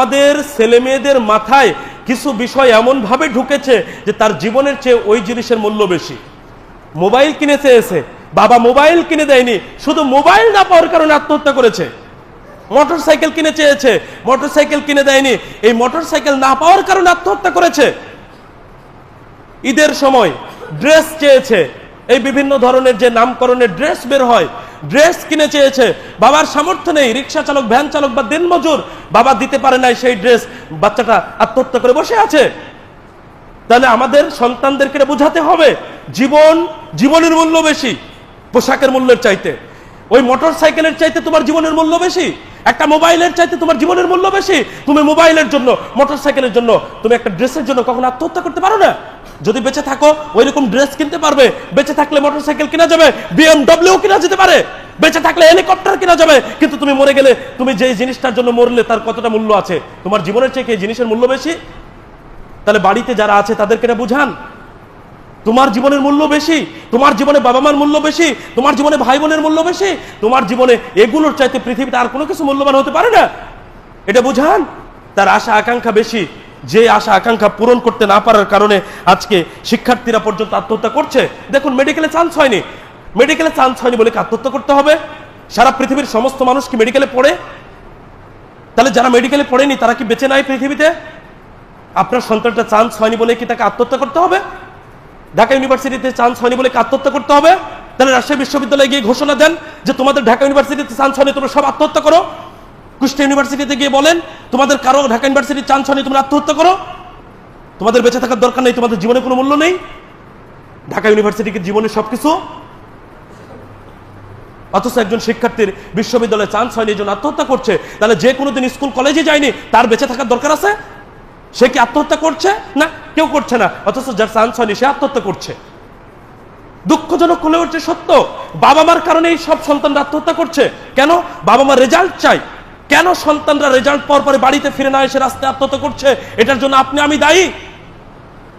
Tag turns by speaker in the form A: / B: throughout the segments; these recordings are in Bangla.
A: আমাদের ছেলে মেয়েদের মাথায় কিছু বিষয় এমনভাবে ঢুকেছে যে তার জীবনের চেয়ে ওই জিনিসের মূল্য বেশি। মোবাইল কিনে চেয়েছে বাবা মোবাইল কিনে দেয়নি, শুধু মোবাইল না পাওয়ার কারণে আত্মহত্যা করেছে। মোটর সাইকেল কিনে চেয়েছে মোটর সাইকেল কিনে দেয়নি, এই মোটর সাইকেল না পাওয়ার কারণে আত্মহত্যা করেছে। ঈদের সময় ড্রেস চেয়েছে, এই বিভিন্ন ধরনের যে নামকরণের ড্রেস বের হয় ড্রেস কিনে চেয়েছে। বাবার সামর্থ্য নেই, রিক্সা চালক, ভ্যান চালক বা দিনমজুর বাবা দিতে পারে নাই সেই ড্রেস। বাচ্চাটা আত্মহত্যা করে বসে আছে। তাহলে আমাদের সন্তানদেরকে বোঝাতে হবে। জীবন জীবনের মূল্য বেশি পোশাকের মূল্যের চাইতে। ওই মোটর সাইকেলের চাইতে তোমার জীবনের মূল্য বেশি। একটা মোবাইলের চাইতে তোমার জীবনের মূল্য বেশি। তুমি মোবাইলের জন্য, মোটর সাইকেলের জন্য, তুমি একটা ড্রেসের জন্য কখনো আত্মহত্যা করতে পারো না? যদি বেঁচে থাকো ওই রকম ড্রেস কিনতে পারবে। বেঁচে থাকলে মোটর সাইকেল কিনা যাবে বিএমডব্লিউ কিনা যেতে পারে। বেঁচে থাকলে হেলিকপ্টার কিনা যাবে। কিন্তু তুমি মরে গেলে, তুমি যে জিনিসটার জন্য মরলে তার কতটা মূল্য আছে? তোমার জীবনের চেয়ে এই জিনিসের মূল্য বেশি? তাহলে বাড়িতে যারা আছে তাদেরকে এটা বুঝান? তোমার জীবনের মূল্য বেশি, তোমার জীবনে বাবা মার মূল্য বেশি, তোমার জীবনে ভাই বোনের মূল্য বেশি, তোমার জীবনে এগুলোর চাইতে পৃথিবীতে আর কোনো কিছু মূল্যবান হতে পারে না। এটা বুঝান? তার আশা, আকাঙ্ক্ষা বেশি। যে আশা, আকাঙ্ক্ষা পূরণ করতে না পারার কারণে আজকে শিক্ষার্থীরা পর্যন্ত আত্মহত্যা করছে। দেখুন মেডিকেলে চান্স হয়নি। মেডিকেলে চান্স হয়নি বলে আত্মহত্যা করতে হবে? সারা পৃথিবীর সমস্ত মানুষ কি মেডিকেলে পড়ে? তাহলে যারা মেডিকেলে পড়েনি, তারা কি বেঁচে নাই পৃথিবীতে? আপনার সন্তানটা চান্স হয়নি বলে কি তাকে আত্মহত্যা করতে হবে? ঢাকা ইউনিভার্সিটিতে চান্স হয়নি বলে আত্মহত্যা করতে হবে? তাহলে রাজশাহী বিশ্ববিদ্যালয়ে গিয়ে ঘোষণা দেন যে তোমাদের ঢাকা ইউনিভার্সিটিতে চান্স হয়নি, তোমরা সব আত্মহত্যা করো। কুষ্টিয়া ইউনিভার্সিটিতে গিয়ে বলেন তোমাদের কারও ঢাকা ইউনিভার্সিটির চান্স হয়নি, তোমরা আত্মহত্যা করো। তোমাদের বেঁচে থাকার দরকার নেই, তোমাদের জীবনে কোনো মূল্য নেই। ঢাকা ইউনিভার্সিটিকে জীবনে সবকিছু। অথচ একজন শিক্ষার্থীর বিশ্ববিদ্যালয়ে চান্স হয়নি, এই আত্মহত্যা করছে। তাহলে যে কোনোদিন স্কুল কলেজে যায়নি, তার বেঁচে থাকার দরকার আছে? সে কি আত্মহত্যা করছে? না, কেউ করছে না। অথচ যার চান্স হয়নি, সে আত্মহত্যা করছে। দুঃখজনক হলে হচ্ছে সত্য। বাবা মার কারণে এই সব সন্তানরা আত্মহত্যা করছে। কেন? বাবা মা রেজাল্ট চাই কেন সন্তানরা রেজাল্ট পাওয়ার পরে বাড়িতে ফিরে না এসে রাস্তায় আত্মহত্যা করছে? এটার জন্য আপনি, আমি দায়ী।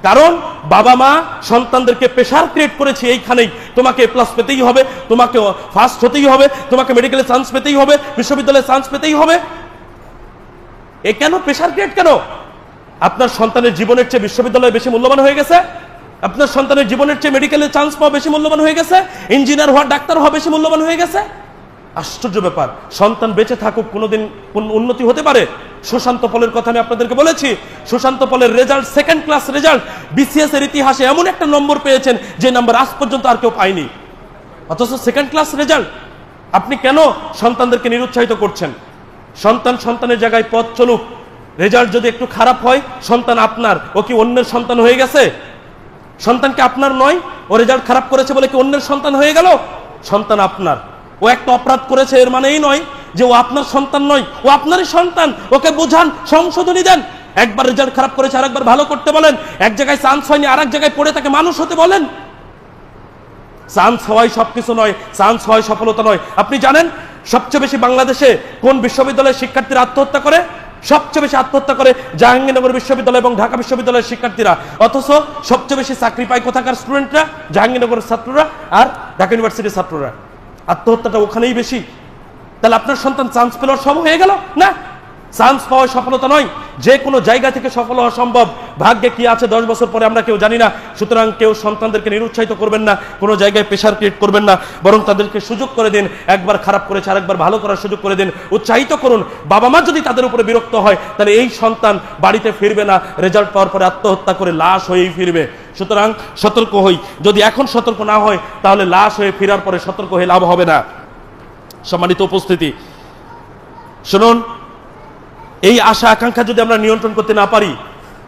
A: কারণ বাবা মা সন্তানদেরকে প্রেশার ক্রিয়েট করেছে এইখানেই। তোমাকে প্লাস পেতেই হবে, তোমাকে ফার্স্ট হতেই হবে, তোমাকে মেডিকেলে চান্স পেতেই হবে, বিশ্ববিদ্যালয়ে চান্স পেতেই হবে। এ কেন প্রেশার ক্রিয়েট কেন? আপনার সন্তানের জীবনের চেয়ে বিশ্ববিদ্যালয় বেশি মূল্যবান হয়ে গেছে? আপনার সন্তানের জীবনের চেয়ে মেডিকেলে চান্স পাওয়া বেশি মূল্যবান হয়ে গেছে? ইঞ্জিনিয়ার হওয়া, ডাক্তার হওয়া বেশি মূল্যবান হয়ে গেছে? আশ্চর্য ব্যাপার। সন্তান বেঁচে থাকুক, কোনোদিন উন্নতি হতে পারে? সুশান্ত পলের কথা আমি আপনাদেরকে বলেছি। সুশান্ত পলের result second class result BCS এর ইতিহাসে এমন একটা নম্বর পেয়েছেন, যে নাম্বার আজ পর্যন্ত আর কেউ পায়নি। অথচ সেকেন্ড ক্লাস রেজাল্ট, আপনি কেন সন্তানদেরকে নিরুৎসাহিত করছেন? সন্তান সন্তানের জায়গায় পথ চলুক। রেজাল্ট যদি একটু খারাপ হয়, সন্তান আপনার। ও কি অন্যের সন্তান হয়ে গেছে? সন্তানকে আপনার নয়? ও রেজাল্ট খারাপ করেছে বলে কি অন্যের সন্তান হয়ে গেল? সন্তান আপনার। ও একটা অপরাধ করেছে, এর মানে এই নয় যে ও আপনার সন্তান নয়, ও আপনারই সন্তান, ওকে বোঝান, সংশোধনী দেন। একবার রেজাল্ট খারাপ করেছে, আরেকবার ভালো করতে বলেন। এক জায়গায় চান্স হয়নি আর এক জায়গায় পড়ে তাকে মানুষ হতে বলেন। চান্স হওয়াই সবকিছু নয় চান্স হওয়াই সফলতা নয়। আপনি জানেন, সবচেয়ে বেশি বাংলাদেশে কোন বিশ্ববিদ্যালয়ের শিক্ষার্থীরা আত্মহত্যা করে? সবচেয়ে বেশি আত্মহত্যা করে জাহাঙ্গীরনগর বিশ্ববিদ্যালয় এবং ঢাকা বিশ্ববিদ্যালয়ের শিক্ষার্থীরা। অথচ সবচেয়ে বেশি চাকরি পায় কোথাকার স্টুডেন্টরা জাহাঙ্গীরনগরের ছাত্ররা আর ঢাকা ইউনিভার্সিটির ছাত্ররা। আত্মহত্যাটা ওখানেই বেশি। তাহলে আপনার সন্তান চান্স পেল সব হয়ে গেল? না? চান্স পাওয়া সফলতা নয়। যে কোনো জায়গা থেকে সফল হওয়া সম্ভব। ভাগ্যে কি আছে দশ বছর পরে আমরা কেউ জানি না। সুতরাং কেউ সন্তানদেরকে নিরুৎসাহিত করবেন না। কোনো জায়গায় প্রেশার ক্রিয়েট করবেন না। বরং তাদেরকে সুযোগ করে দিন। একবার খারাপ করেছে আরেকবার ভালো করার সুযোগ করে দিন। উৎসাহিত করুন। বাবা মা যদি তাদের উপরে বিরক্ত হয়, তাহলে এই সন্তান বাড়িতে ফিরবে না। রেজাল্ট পাওয়ার পরে আত্মহত্যা করে লাশ হয়েই ফিরবে। সুতরাং সতর্ক হই। যদি এখন সতর্ক না হয়, তাহলে লাশ হয়ে ফেরার পরে সতর্ক হয়ে লাভ হবে না। সম্মানিত উপস্থিতি। শুনুন এই আশা আকাঙ্ক্ষা যদি আমরা নিয়ন্ত্রণ করতে না পারি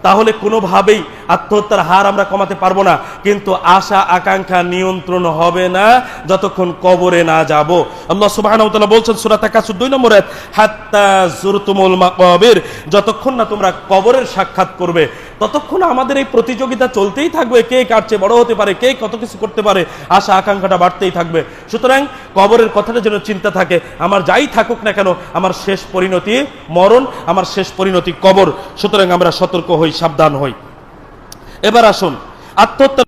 A: তাহলে কোনোভাবেই আত্মহত্যার হার আমরা কমাতে পারব না। কিন্তু আশা, আকাঙ্ক্ষা নিয়ন্ত্রণ হবে না। যতক্ষণ কবরে না যাব। আল্লাহ তাআলা বলছেন 2 নম্বর হাত্তা যতক্ষণ না তোমরা কবরের সাক্ষাৎ করবে, ততক্ষণ আমাদের এই প্রতিযোগিতা চলতেই থাকবে। কে কার চেয়ে বড় হতে পারে, কে কত কিছু করতে পারে, আশা, আকাঙ্ক্ষাটা বাড়তেই থাকবে। সুতরাং কবরের কথাটা যেন চিন্তা থাকে, আমার যাই থাকুক না কেন, আমার শেষ পরিণতি মরণ, আমার শেষ পরিণতি কবর। সুতরাং আমরা সতর্ক হই, সাবধান হই। এবার আসুন আত্মহত্যা